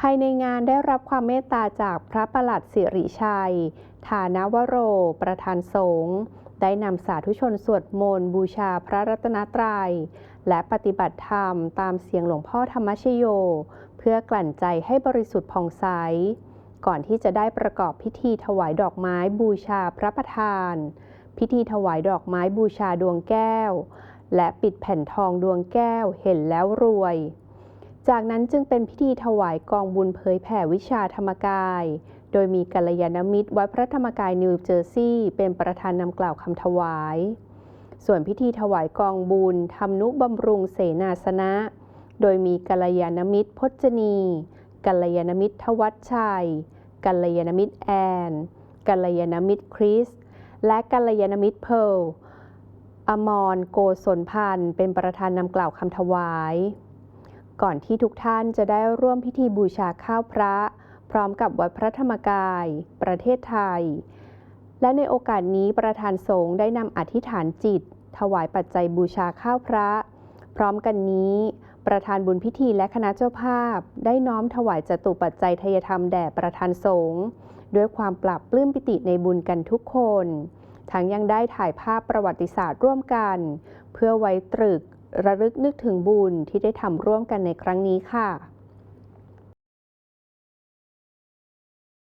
ภายในงานได้รับความเมตตาจากพระประหลัดสิริชัย ฐานวโร ประธานสงฆ์ได้นำสาธุชนสวดมนต์บูชาพระรัตนตรัย และปฏิบัติธรรมตามเสียงหลวงพ่อธรรมชโย เพื่อกลั่นใจให้บริสุทธิ์ผ่องใส ก่อนที่จะได้ประกอบพิธีถวายดอกไม้บูชาพระประธาน พิธีถวายดอกไม้บูชาดวงแก้ว และปิดแผ่นทองดวงแก้วเห็นแล้วรวย จากนั้นจึงเป็นพิธีถวายกองบุญเผยแผ่วิชาธรรมกาย โดยมีกัลยาณมิตรวัดพระธรรมกายนิวเจอร์ซีย์เป็นประธานนำกล่าวคำถวาย ส่วนพิธีถวายกองบุญทำนุบำรุงเสนาสนะ โดยมีกัลยาณมิตรพจนีกัลยาณมิตรทวัชชัย กัลยาณมิตรแอน กัลยาณมิตรคริส และกัลยาณมิตรเพลอมรโกศลพันธ์เป็นประธานนำกล่าวคำถวาย ก่อนที่ทุกท่านจะได้ร่วมพิธีบูชาข้าวพระ พร้อมกับวัดพระธรรมกาย ประเทศไทย และในโอกาสนี้ประธานสงฆ์ได้นำอธิษฐานจิต ถวายปัจจัยบูชาข้าวพระ พร้อมกันนี้ ประธานบุญพิธีและคณะเจ้าภาพ ได้น้อมถวายจตุปัจจัยทยธรรมแด่ประธานสงฆ์ด้วยความปรับปลื้มปิติในบุญกันทุกคน ทั้งยังได้ถ่ายภาพประวัติศาสตร์ร่วมกัน เพื่อไว้ตรึก ระลึกนึกถึงบุญที่ได้ทำร่วมกันในครั้งนี้ค่ะ